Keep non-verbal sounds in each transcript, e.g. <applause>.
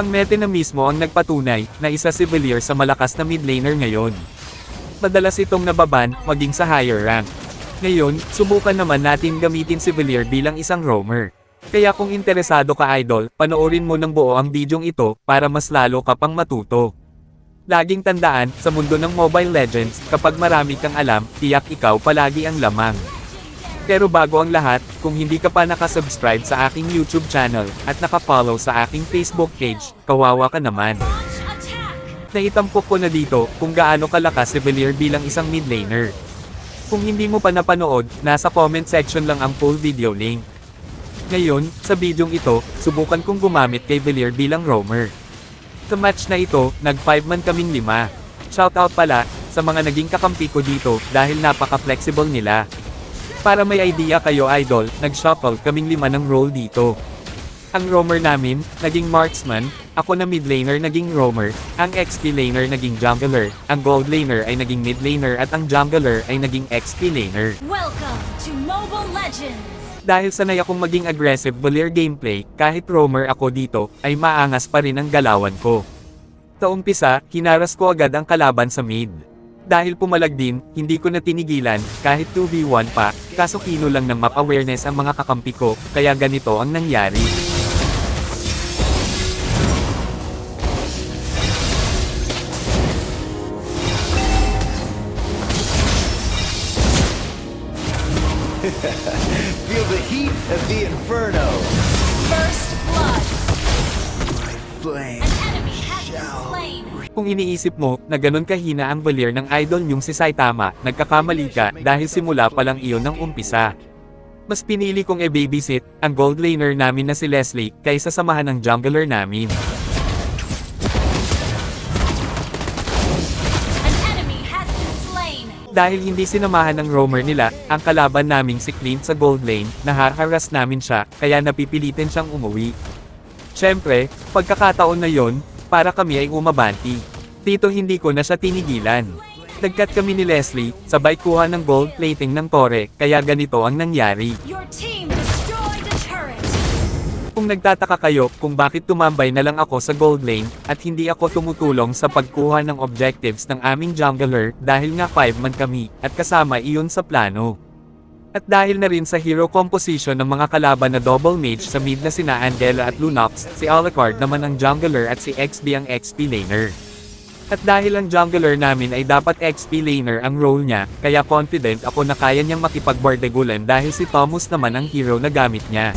Ang meta na mismo ang nagpatunay na isa si Villiers sa malakas na mid laner ngayon. Madalas itong nababan, maging sa higher rank. Ngayon, subukan naman natin gamitin si Villiers bilang isang roamer. Kaya kung interesado ka idol, panoorin mo ng buo ang bidyong ito para mas lalo ka pang matuto. Laging tandaan, sa mundo ng Mobile Legends, kapag marami kang alam, tiyak ikaw palagi ang lamang. Pero bago ang lahat, kung hindi ka pa nakasubscribe sa aking YouTube channel, at nakafollow sa aking Facebook page, kawawa ka naman. Naitampok ko na dito, kung gaano kalakas si Villiers bilang isang mid laner. Kung hindi mo pa napanood, nasa comment section lang ang full video link. Ngayon, sa bidyong ito, subukan kong gumamit kay Villiers bilang roamer. Sa match na ito, nag 5 man kaming lima. Shoutout pala, sa mga naging kakampi ko dito, dahil napaka-flexible nila. Para may idea kayo idol, nag-shuffle kaming lima ng role dito. Ang roamer namin, naging marksman, ako na mid laner naging roamer, ang XP laner naging jungler, ang gold laner ay naging mid laner at ang jungler ay naging XP laner. Welcome to Mobile Legends! Dahil sanay akong maging aggressive Valier gameplay, kahit roamer ako dito, ay maangas pa rin ang galawan ko. Sa umpisa, hinaras ko agad ang kalaban sa mid. Dahil pumalag din, hindi ko na tinigilan, kahit 2v1 pa, kaso kino lang ng map awareness ang mga kakampi ko, kaya ganito ang nangyari. <laughs> Feel the heat of the inferno. First blood! Flame. Enemy has been slain! Kung iniisip mo, na ganun kahina ang Valier ng idol nyong si Saitama, nagkakamali ka, dahil simula pa lang iyon ng umpisa. Mas pinili kong e-babysit, ang gold laner namin na si Leslie, kaysa samahan ng jungler namin. Dahil hindi sinamahan ng roamer nila, ang kalaban naming si Clint sa gold lane, nahaharas namin siya, kaya napipilitin siyang umuwi. Siyempre, pagkakataon na yon, para kami ay umabanti. Dito hindi ko na siya tinigilan. Nagkat kami ni Leslie, sabay kuha ng gold plating ng tore, kaya ganito ang nangyari. Kung nagtataka kayo kung bakit tumambay na lang ako sa gold lane, at hindi ako tumutulong sa pagkuha ng objectives ng aming jungler dahil nga 5 man kami, at kasama iyon sa plano. At dahil na rin sa hero composition ng mga kalaban na double mage sa mid na sina Angela at Lunox, si Alucard naman ang jungler at si XB ang XP laner. At dahil ang jungler namin ay dapat XP laner ang role niya, kaya confident ako na kaya niyang makipagbardagulan dahil si Thomas naman ang hero na gamit niya.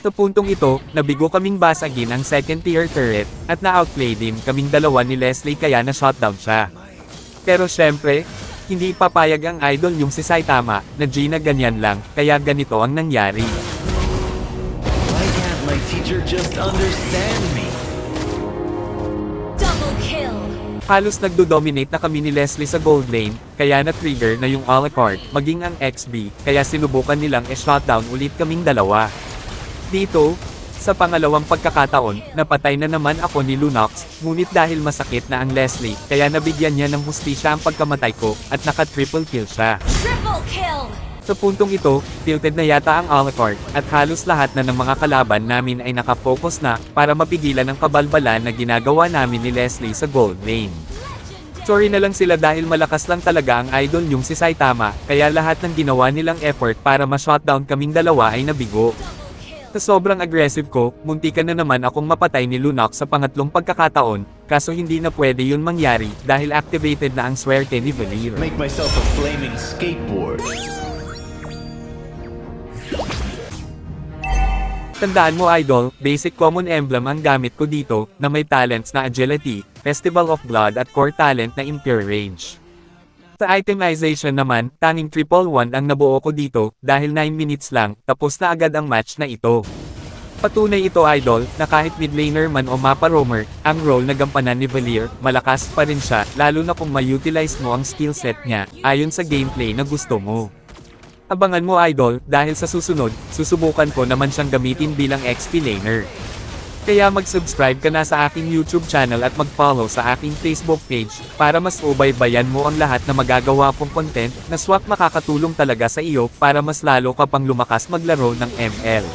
Sa puntong ito, nabigo kaming basagin ang second tier turret, at na-outplay din kaming dalawa ni Leslie kaya na-shutdown siya. Pero syempre, hindi papayag ang idol yung si Saitama, na Gina ganyan lang, kaya ganito ang nangyari. Teacher just understand me? Double kill! Halos nagdo-dominate na kami ni Leslie sa gold lane, kaya na-trigger na yung Alucard, maging ang XB, kaya sinubukan nilang e-shutdown ulit kaming dalawa. Dito, sa pangalawang pagkakataon, napatay na naman ako ni Lunox, ngunit dahil masakit na ang Leslie, kaya nabigyan niya ng hustisya ang pagkamatay ko, at naka-triple kill siya. Triple kill! Sa puntong ito, tilted na yata ang Alucard, at halos lahat na ng mga kalaban namin ay nakafocus na, para mapigilan ang kabalbalan na ginagawa namin ni Leslie sa gold lane. Sorry na lang sila dahil malakas lang talaga ang idol yung si Saitama, kaya lahat ng ginawa nilang effort para ma-shutdown kaming dalawa ay nabigo. Sa sobrang aggressive ko, muntikan na naman akong mapatay ni Lunox sa pangatlong pagkakataon, kaso hindi na pwede yun mangyari dahil activated na ang swerte ni Valir. Make myself a flaming skateboard. Tandaan mo idol, basic common emblem ang gamit ko dito, na may talents na agility, festival of blood at core talent na impure range. Sa itemization naman, tanging triple one ang nabuo ko dito, dahil 9 minutes lang, tapos na agad ang match na ito. Patunay ito idol, na kahit mid laner man o mapa roamer, ang role na gampanan ni Valir, malakas pa rin siya, lalo na kung ma-utilize mo ang skill set niya, ayon sa gameplay na gusto mo. Abangan mo idol, dahil sa susunod, susubukan ko naman siyang gamitin bilang XP laner. Kaya mag-subscribe ka na sa aking YouTube channel at mag-follow sa aking Facebook page, para mas ubaybayan mo ang lahat na magagawa kong content, na swak makakatulong talaga sa iyo para mas lalo ka pang lumakas maglaro ng ML.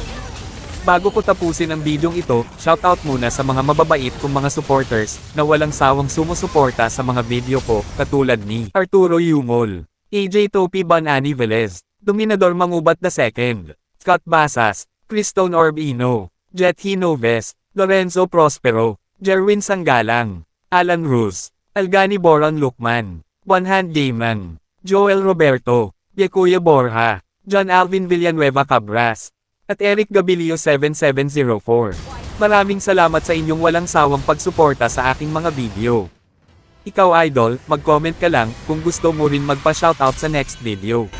Bago ko tapusin ang bidyong ito, shoutout muna sa mga mababait kong mga supporters, na walang sawang sumusuporta sa mga video ko, katulad ni Arturo Yumol, AJ Topi Banani Velez, Dominador Mangubat II, Scott Basas, Cristone Orbino, Jet Hinoves, Lorenzo Prospero, Jerwin Sanggalang, Alan Ruz, Algani Boron Lukman, One Hand Gayman, Joel Roberto, Yekuya Borja, John Alvin Villanueva Cabras, at Eric Gabilio 7704. Maraming salamat sa inyong walang sawang pagsuporta sa aking mga video. Ikaw idol, mag-comment ka lang kung gusto mo rin magpa-shoutout sa next video.